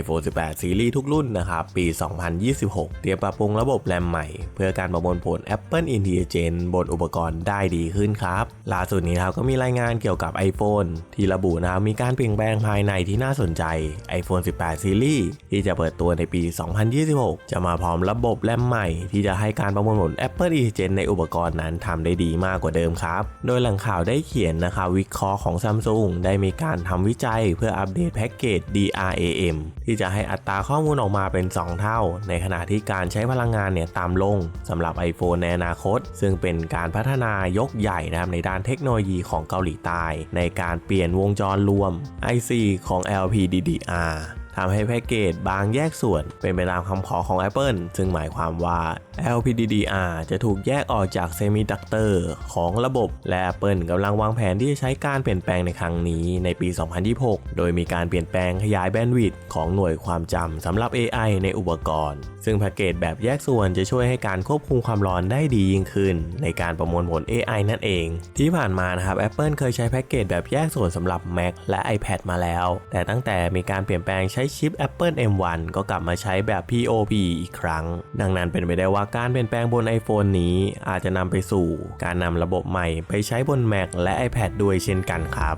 iPhone 18 ซีรีส์ทุกรุ่นนะครับ ปี 2026 เตรียมปรับปรุงระบบแรมใหม่ เพื่อการประมวลผล Apple Intelligence บนอุปกรณ์ได้ดีขึ้นครับ ล่าสุดนี้ครับก็มีรายงานเกี่ยวกับ iPhone ที่ระบุนะครับมีการเปลี่ยนแปลงภายในที่น่าสนใจ iPhone 18 ซีรีส์ที่จะเปิดตัวในปี 2026 จะมาพร้อมระบบแรมใหม่ ที่จะให้การประมวลผล Apple Intelligence ในอุปกรณ์นั้นทำได้ดีมากกว่าเดิมครับ โดยแหล่งข่าวได้เขียนนะครับวิเคราะห์ของ Samsung ได้มีการทำวิจัยเพื่ออัปเดตแพ็กเกจ DRAM ที่จะให้อัตราข้อมูลออกมาเป็น 2 เท่า ในขณะที่การใช้พลังงานเนี่ยตามลงสำหรับ iPhone ในอนาคต ซึ่งเป็นการพัฒนายกใหญ่นะครับในด้านเทคโนโลยีของเกาหลีใต้ ในการเปลี่ยนวงจรรวม IC ของ LPDDR ทำให้แพ็กเกจบางแยกส่วนเป็นไปตามคำขอของ Apple ซึ่งหมายความว่า LPDDR จะถูกแยกออกจากเซมิดักเตอร์ของระบบ และ Apple กำลังวางแผนที่จะใช้การเปลี่ยนแปลงในครั้งนี้ในปี 2026 โดยมีการเปลี่ยนแปลงขยายแบนด์วิดต์ของหน่วยความจำสำหรับ AI ในอุปกรณ์ ซึ่งแพ็กเกจแบบแยกส่วนจะช่วยให้การควบคุมความร้อนได้ดียิ่งขึ้น ในการประมวลผล AI นั่นเอง ที่ผ่านมานะครับ Apple เคยใช้แพ็กเกจแบบแยกส่วนสำหรับ Mac และ iPad มาแล้ว แต่ตั้งแต่มีการเปลี่ยนแปลงใช้ชิป Apple M1 ก็กลับมาใช้แบบ POP อีกครั้ง ดังนั้นเป็นไปได้ว่าการเปลี่ยนแปลงบน iPhone นี้อาจจะนำไปสู่การนำระบบใหม่ไปใช้บน Mac และ iPad ด้วยเช่นกันครับ